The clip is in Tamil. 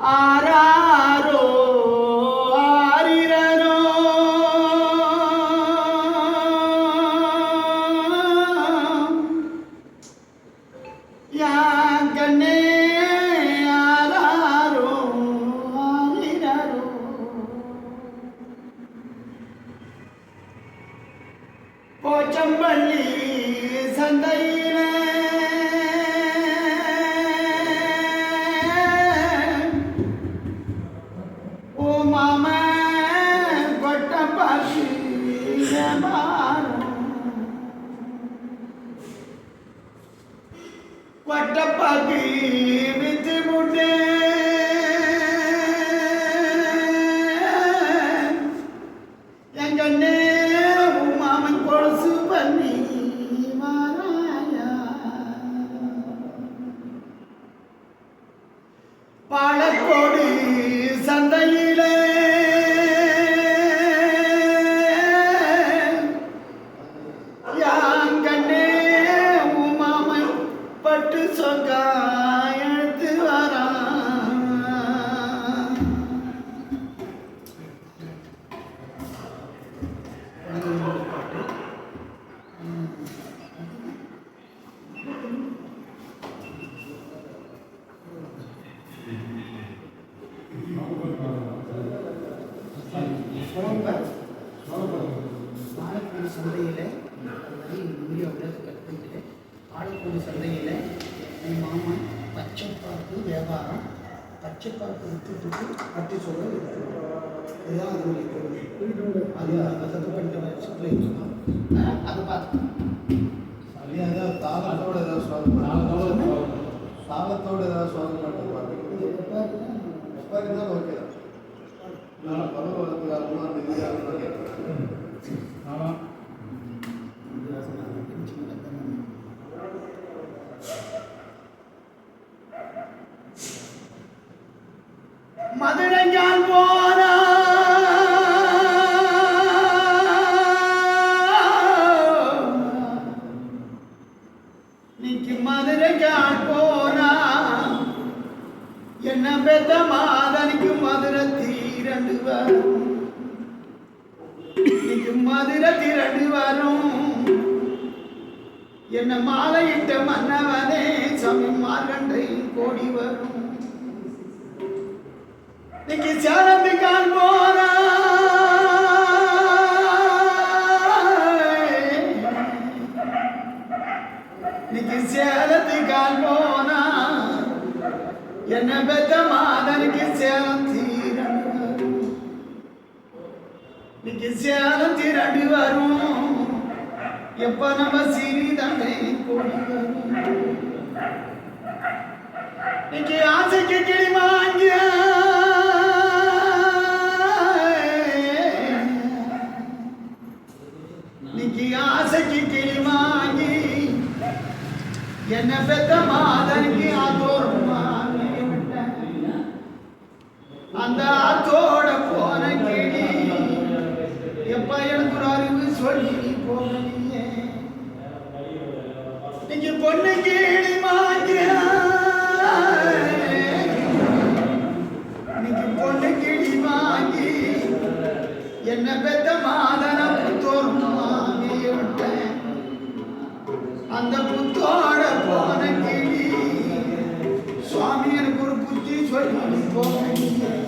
ஆராரோ ஆரிரரோ. யான் ஆராரோ ஆரிரரோ. போச்சம்பள்ளி சந்தையிலே పట్టపాకి మితిముటే சொக்கா எடுத்து வரான் சந்தையில் வீடியோவில் சந்தையில் என் மாமன் பச்சைப்பாக்கு வியாபாரம் பச்சைப்பாக்கு விற்றுட்டு பட்டி சொல்ல இதுதான் அது உங்களுக்கு அது அதை பண்ணிட்டு சப்ளை அதை பார்த்து அப்படியே ஏதாவது தாளத்தோட ஏதாவது சுவாகம் பண்ணுங்க. தாளத்தோட ஏதாவது சுவாகம் பண்ணுறது எப்போ இருந்தாலும் ஓகே தான். நான் பருவ வரதுக்கு அப்புறமா அந்த இது ஓகே போனா. நீக்கு மதுரைஞான் போனா. என்ன பெத்த மாதனுக்கு மதுரை தீரண்டு வரும். நீக்கு மதுரை திரண்டு வரும். என்ன மாலையிட்ட மன்னவனே சமி மார்கண்டையும் கோடி வரும். இன்னைக்கு சேலத்து கால் போற. இன்னைக்கு சேலத்து கால் போனா என்ன பெத்த மாதனுக்கு சேலம் தீரண்டு இன்னைக்கு சேலம் திரண்டு வரும். எப்ப நம்ம சிறிதண்டை கோடி வரும். இன்னைக்கு இன்னைக்கு ஆசைக்கு கிளி வாங்கி என்ன பெத்த மாதனுக்கு ஆத்தோரம் வாங்கி விட்டேன். அந்த ஆத்தோட போன கிளி எப்ப எனக்கு ஒரு அறிவு சொல்லி போகலையே இன்னைக்கு பொண்ணு கிளி வாங்கிய இன்னைக்கு பொண்ணு கிளி வாங்கி என்ன பெத்த அந்த புத்தோட போன கிளி சுவாமி எனக்கு ஒரு புத்தி சொல்லி போக